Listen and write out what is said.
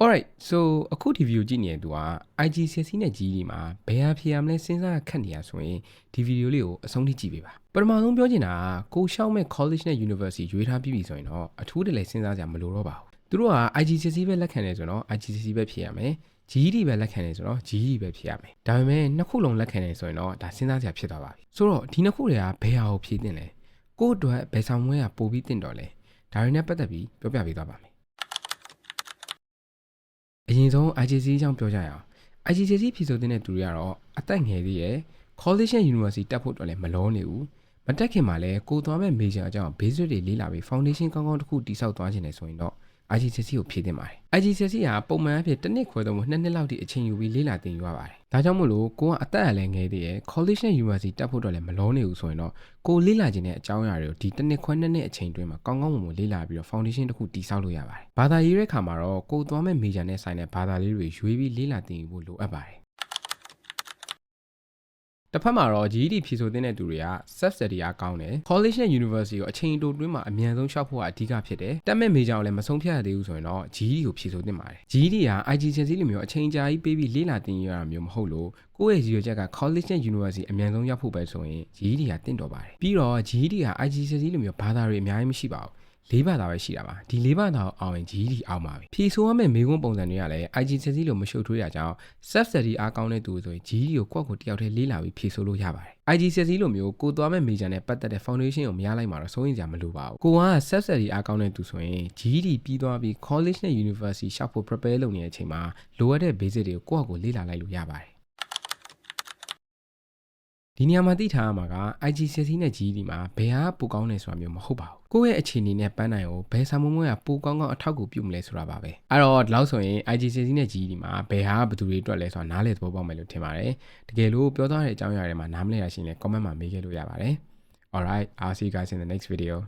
alright so အခုဒီဗီဒီယိုကြည့်နေတဲ့သူက IG ဆက်စီးနဲ့ကြီးဒီမှာဘယ်ဟာဖြေရမလဲစဉ်းစားခက်နေရဆိုရင်ဒီဗီဒီယိုလေးကိုအဆုံးထိကြည့်ပေးပါပထမဆုံးပြောချင်တာကကိုရှောက်မဲ့ college နဲ့ university ရွေးထားပြီးပြီဆိုရင်တော့အထူးတလည်းစဉ်းစားကြမလိုတော့ပါဘူးသူတို့က IG ဆက်စီးပဲလက်ခံနေဆိုတော့ IG ဆက်စီးပဲဖြေရမယ် GED ပဲလက်ခံနေဆိုတော့ GED ပဲဖြေရမယ်ဒါပေမဲ့နှစ်ခုလုံးလက်ခံနေဆိုရင်တော့ဒါစဉ်းစားစရာဖြစ်သွားပါပြီဆိုတော့ဒီနှစ်ခုတွေကဘယ်ဟာကိုဖြေတင်လဲကိုယ့်အတွက်ဘယ်ဆောင်မွေးကပို့ပြီးတင်တော်လဲဒါတွေနဲ့ပတ်သက်ပြီးပြောပြပေးသွားပါမယ် အရင်ဆုံး IGC အကြောင်းပြောကြရအောင် IGC ဖြည့်ဆိုတဲ့သူတွေကတော့အသက်ငယ်သေးရဲ့ college နဲ့ university တက်ဖို့တော့လည်းမလောနေဘူးမတက်ခင်မှာလည်းကိုသွားမဲ့ major အကြောင်း basic တွေလေ့လာပြီး foundation ကောင်းကောင်းတစ်ခုတိစောက်သွားခြင်းနဲ့ဆိုရင်တော့ IGCSE ကိုဖြည့်တင်ပါတယ် IGCSE ကပုံမှန်အဖြစ်တစ်နှစ်ခွဲတော့မှနှစ်နှစ်လောက်ထိအချိန်ယူပြီးလေ့လာသင်ယူရပါတယ်ဒါကြောင့်မို့လို့ကိုကအသက်အလည်းငယ်သေးရဲ့ college နဲ့ university တက်ဖို့တော့လည်းမလောနေဘူးဆိုရင်တော့ကိုလေ့လာခြင်းတဲ့အကြောင်းအရာတွေကိုဒီတစ်နှစ်ခွဲနှစ်နှစ်အချိန်တွင်းမှာကောင်းကောင်းမွန်မွန်လေ့လာပြီးတော့ foundation တစ်ခုတိစောက်လို့ရပါတယ်ဘာသာရေးတဲ့ခါမှာတော့ကိုသွားမဲ့ major နဲ့ဆိုင်တဲ့ဘာသာလေးတွေရွေးပြီးလေ့လာသင်ယူဖို့လိုအပ်ပါတယ် တစ်ဖက်မှာတော့ GED ဖြည့်ဆိုတဲ့သူတွေက self study အားကောင်းတယ် college နဲ့ university ကိုအချိန်တိုတွင်းမှာအမြန်ဆုံးရှောက်ဖို့ကအဓိကဖြစ်တယ်တက်မဲ့ major ကိုလည်းမဆုံးဖြတ်ရသေးဘူးဆိုရင်တော့ GED ကိုဖြည့်ဆိုသင့်ပါတယ် GED က IGCSE လိုမျိုးအချိန်ကြာကြီးပေးပြီးလေ့လာသင်ယူရတာမျိုးမဟုတ်လို့ကိုယ့်ရဲ့ရည်ရွယ်ချက်က college နဲ့ university အမြန်ဆုံးရောက်ဖို့ပဲဆိုရင် GED ကတင့်တော်ပါတယ်ပြီးတော့ GED က IGCSE လိုမျိုးဘာသာတွေအများကြီးမရှိပါဘူး လေးဘာသာပဲရှိတာပါဒီလေးဘာသာကိုအောင်ရင် GED အောင်ပါပြီဖြေဆိုရမယ့်မေခွန်းပုံစံတွေကလည်း IGCSE လိုမရှုပ်ထွေးတာကြောင့် self study အားကောင်းတဲ့သူဆိုရင် GED ကိုကိုယ့်ကိုယ်တယောက်တည်းလေးလာပြီးဖြေဆိုလို့ရပါတယ် IGCSE လိုမျိုးကိုသွားမဲ့ major နဲ့ပတ်သက်တဲ့ foundation ကိုမရလိုက်မှာတော့စိုးရင်စရာမလိုပါဘူးကိုက self study အားကောင်းတဲ့သူဆိုရင် GED ပြီးသွားပြီး college နဲ့ university ရှောက်ဖို့ prepare လုပ်နေတဲ့အချိန်မှာလိုအပ်တဲ့ basic တွေကိုကိုယ့်အကိုယ်လေ့လာလိုက်လို့ရပါတယ် ဒီနေရာမှာသိထားရမှာက IGCSE နဲ့ GED မှာဘယ်ဟာပိုကောင်းတယ်ဆိုတာမျိုးမဟုတ်ပါဘူးကိုယ့်ရဲ့အခြေအနေနဲ့ပန်းနိုင်ကိုဘယ်ဆာမုံမွေးကပိုကောင်းကောင်းအထောက်အကူပြုမလဲဆိုတာပါပဲအဲ့တော့ဒီလောက်ဆိုရင် IGCSE နဲ့ GED မှာဘယ်ဟာဘယ်သူတွေအတွက်လဲဆိုတာနားလည်သဘောပေါက်မယ်လို့ထင်ပါတယ်တကယ်လို့ပြောသွားတဲ့အကြောင်းအရာတွေမှာနားမလည်ရရှရင်လည်း comment မှာမေးခဲ့လို့ရပါတယ် alright i'll see you guys in the next video